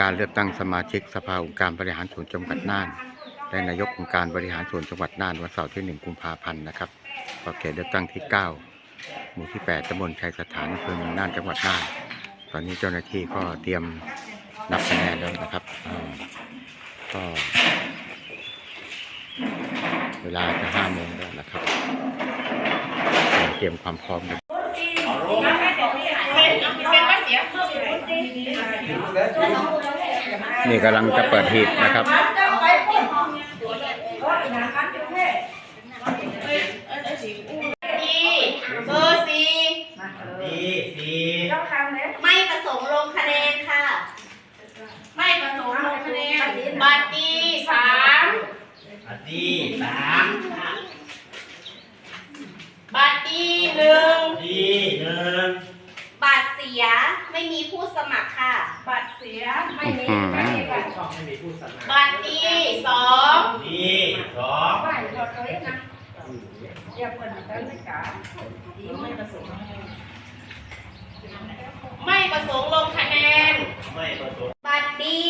การเลือกตั้งสมาชิกสภาองค์การบริหารส่วนจังหวัดน่าน และนายกองค์การบริหารส่วนจังหวัดน่านวันเสาร์ที่ 1 กุมภาพันธ์นะครับก็เขตเลือกตั้งที่ 9 หมู่ที่ 8ตำบลชัยสถานอำเภอเมืองน่านจังหวัดน่าน ตอนนี้เจ้าหน้าที่ก็เตรียมนับคะแนนแล้วนะครับก็เวลาจะ5โมงแล้วนะครับ เตรียมความพร้อมกัน นี่กำลังจะเปิดหีบนะครับ เบอร์สี่ดีสี่ไม่ประสงค์ลงคะแนนค่ะ ไม่ประสงค์ลงคะแนน บัตรดีสามอันดีสามบัตรดีหนึ่งดีหนึ่งบัตรเสีย ไม่มีผู้สมัครค่ะ บัตรเสียไม่มีอืมไม่มีบัตรช่องไม่มีผู้สมัครบัตรดีสองดีสองไม่หมดเลยนะอย่าเปิดแล้วไม่กล้าดีไม่ประสงค์ไม่ประสงค์ลงคะแนนไม่ประสงค์บัตรดี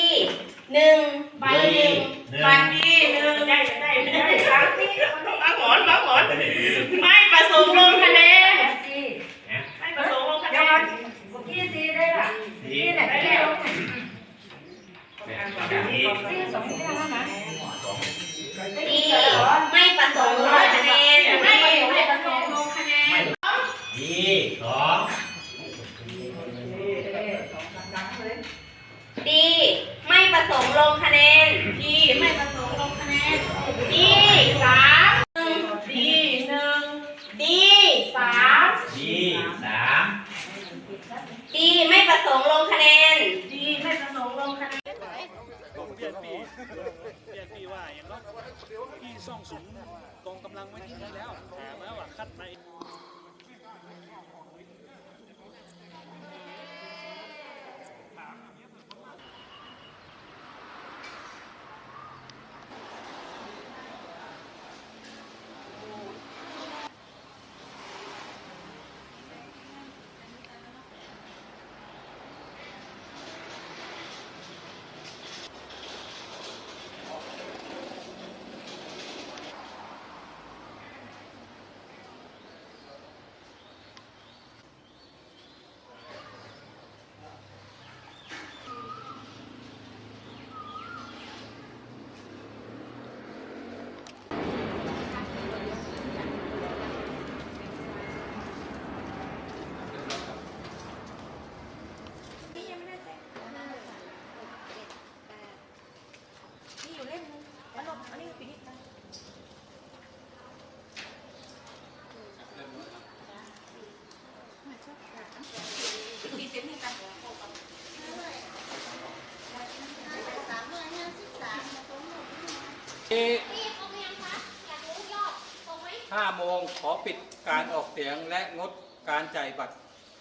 ห้าโมงขอปิดการออกเสียงและงดการจ่ายบัตร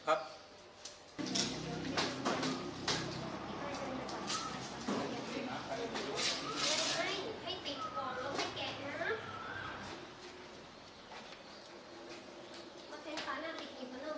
ครับ ให้ติดก่อนแล้วให้แกะนะมาเซ็นฝาหน้าติดอีกแล้วเนอะ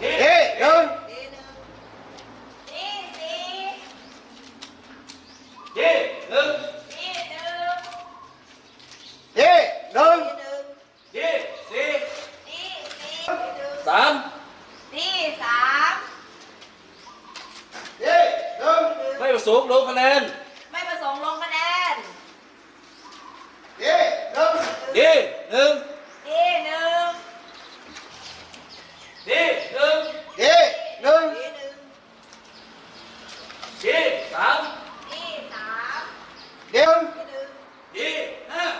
เอ๊ะเดิน ดีสี่ ดีหนึ่ง ดีหนึ่ง เอ๊ะเดิน ดีสี่ ดีสี่ สาม ดีสาม เอ๊ะเดิน ไม่ประสงค์ลงคะแนน ไม่ประสงค์ลงคะแนน เอ๊ะเดิน ดีหนึ่ง ดีหนึ่ง ดีหนึ่ง เอ๊ะเดิน ดีหนึ่ง ดีสาม ดีสาม เดิน ดีหนึ่ง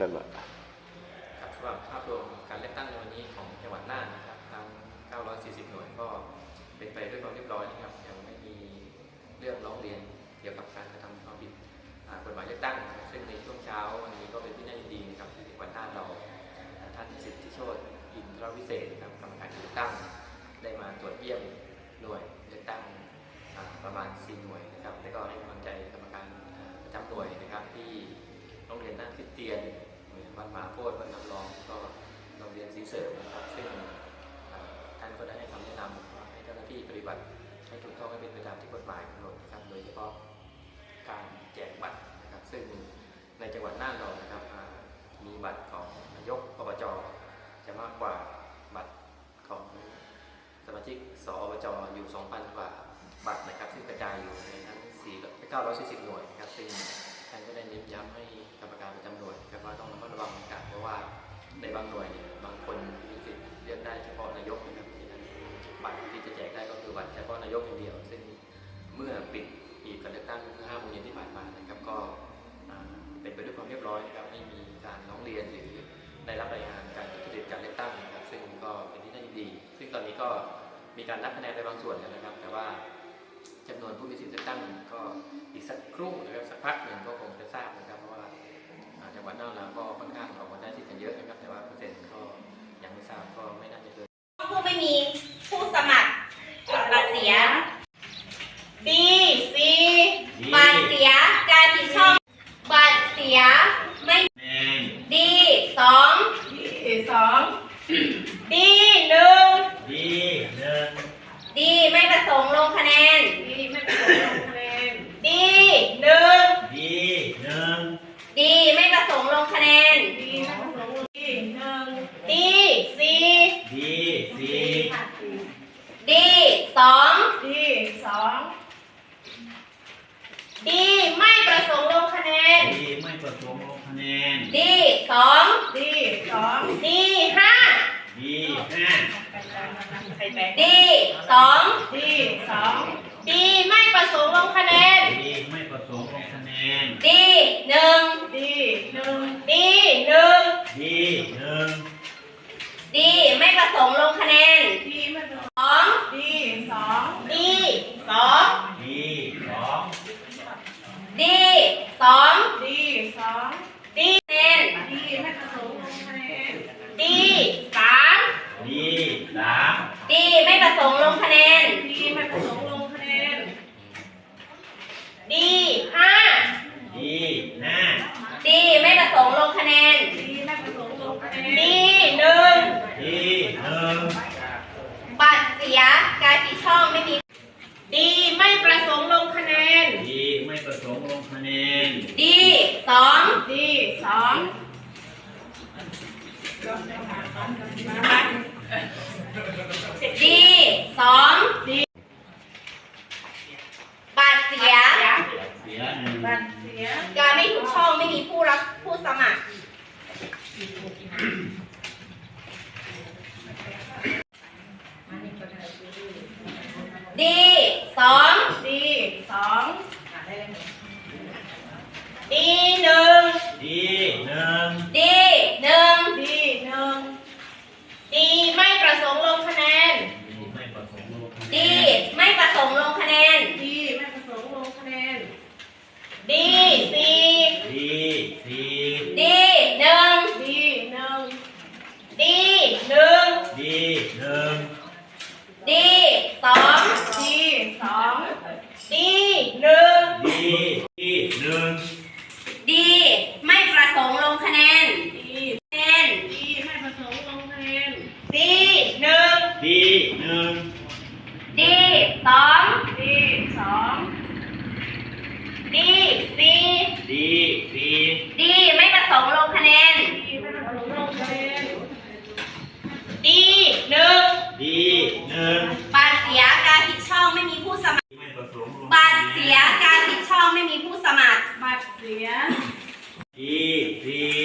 นั่นแหละ ครับสำหรับภาพรวมการเลือกตั้งในวันนี้ของจังหวัดน่านนะครับทั้ง 940 หน่วยก็เป็นไปด้วยความเรียบร้อยนะครับยังไม่มีเรื่องร้องเรียนเกี่ยวกับการกระทำความผิดอ่ากฎหมายเลือกตั้งนะครับซึ่งในช่วงเช้าวันนี้ก็เป็นที่น่ายินดีนะครับที่จังหวัดน่านเราท่านสิทธิโชติอินทรวิเศษนะครับกรรมการเลือกตั้ง ได้มาตรวจเยี่ยมหน่วยเลือกตั้งอ่าประมาณ 4 หน่วยนะครับแล้วก็ให้กำลังใจกรรมการอ่าประจำหน่วยนะครับที่โรงเรียนน่านค รียนบ้านหมาโพดบ้านน้ำรองก็โรงเรียนศรีเสริมนะครับซึ่งท่านก็ได้ให้คำแนะนำให้เจ้าหน้าที่ปฏิบัติให้ถูกต้องให้เป็นไปตามที่กฎหมายกำหนดนะครับโดยเฉพาะการแจกบัตรนะครับ ซึ่งในจังหวัดน่านเรานะครับมีบัตรของนายกอบจจะมากกว่าบัตรของสมาชิกสอบจอยู่ 2,000 กว่าบัตรนะครับ ซึ่งกระจายอยู่ในทั้ง4 940 หน่วยนะครับซึ่ง ท่านก็ได้เน้นย้ำให้กรรมการประจำหน่วยครับว่าต้องระมัดระวังกันเพราะว่าในบางหน่วยเนี่ยบางคนมีสิทธิ์เลือกได้เฉพาะนายกนะครับที่นั้นบัตรที่จะแจกได้ก็คือบัตรเฉพาะนายกอย่างเดียว ซึ่งเมื่อปิดหีการเลือกตั้งเมื่อ5โมงเย็นที่ผ่านมานะครับก็เป็นไปด้วยความเรียบร้อยนะครับไม่มีการร้องเรียนหรือได้รับรายงานการทุจริตการเลือกตั้งนะครับซึ่งก็เป็นที่น่ายินดี ซึ่งตอนนี้ก็มีการนับคะแนนไปบางส่วนแล้วนะครับ แต่ว่า จำนวนผู้มีสิทธิ์เลือกตั้งก็อีกสักครู่นะครับสักพักหนึ่งก็คงจะทราบนะครับเพราะว่าจังหวัดน่านเราก็ค่อนข้างออกมาได้ที่กันเยอะนะครับแต่ว่าเปอร์เซ็นต์ก็ยังไม่ทราบก็ไม่น่าจะเกินผู้ไม่มี ดี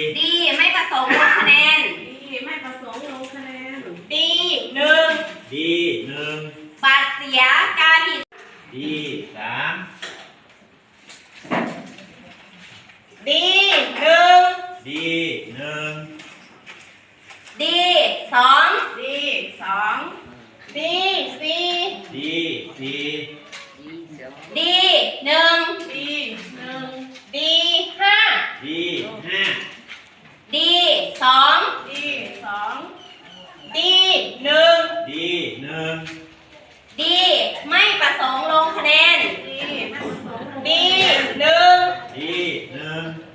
Amen.